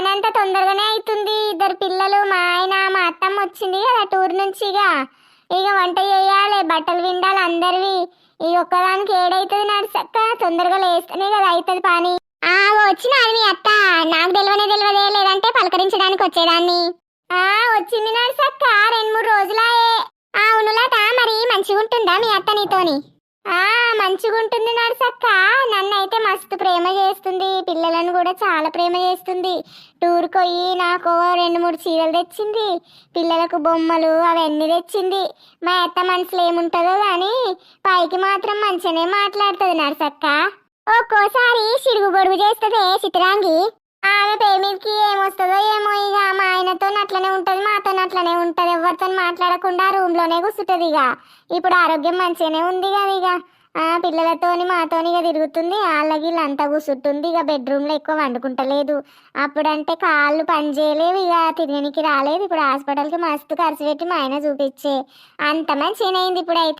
పని అంతా తొందరగానే అవుతుంది ఇద్దరు పిల్లలు మా ఆయన మా అత్తమ్మ వచ్చింది కదా టూర్ నుంచి ఇక. ఇక వంట చేయాలి బట్టలు విండాలి అందరివి. ఈ ఒక్కదానికి ఏడైతుంది నడుసక్క. తొందరగా లేస్తేనే కదా అవుతుంది పని. ఆ వచ్చిన మీ అత్త. నాకు తెలియనే తెలియదే లేదంటే పలకరించడానికి వచ్చేదాన్ని. ఆ వచ్చింది నడుసక్క. రెండు మూడు రోజులాయే. ఉనులాట మరి మంచిగుంటుందా మీ అత్త నీతోని? ఆ మంచిగా ఉంటుంది నడుసక్క. మస్తు ప్రేమ చేస్తుంది. పిల్లలను కూడా చాలా ప్రేమ చేస్తుంది. టూర్కి పోయి నాకు రెండు మూడు చీరలు తెచ్చింది. పిల్లలకు బొమ్మలు అవన్నీ తెచ్చింది. మా అత్త మనసులో ఏముంటుందో కానీ పైకి మాత్రం మంచిగానే మాట్లాడుతుంది నర్సక్క. ఒక్కోసారి సిడుగు పొడుగు చేస్తుంది చిత్రాంగి. ఆమె పేమెంట్కి ఏమొస్తుందో ఏమో ఇక మా ఆయనతో అట్లనే ఉంటుంది మాతో అట్లనే ఉంటుంది. ఎవరితో మాట్లాడకుండా రూమ్లోనే కూర్చుంటుంది ఇక. ఇప్పుడు ఆరోగ్యం మంచిగానే ఉంది కదా ఇక. ఆ పిల్లలతోని మాతోని ఇక తిరుగుతుంది. వాళ్ళకి వీళ్ళంతా కూర్చుంటుంది ఇక బెడ్రూమ్లో ఎక్కువ వండుకుంటలేదు. అప్పుడంటే కాళ్ళు పనిచేయలేవు ఇక తిరగనికి రాలేదు. ఇప్పుడు హాస్పిటల్కి మస్తు ఖర్చు పెట్టి మా ఆయన చూపించే అంత మంచిగా అయింది ఇప్పుడు అయితే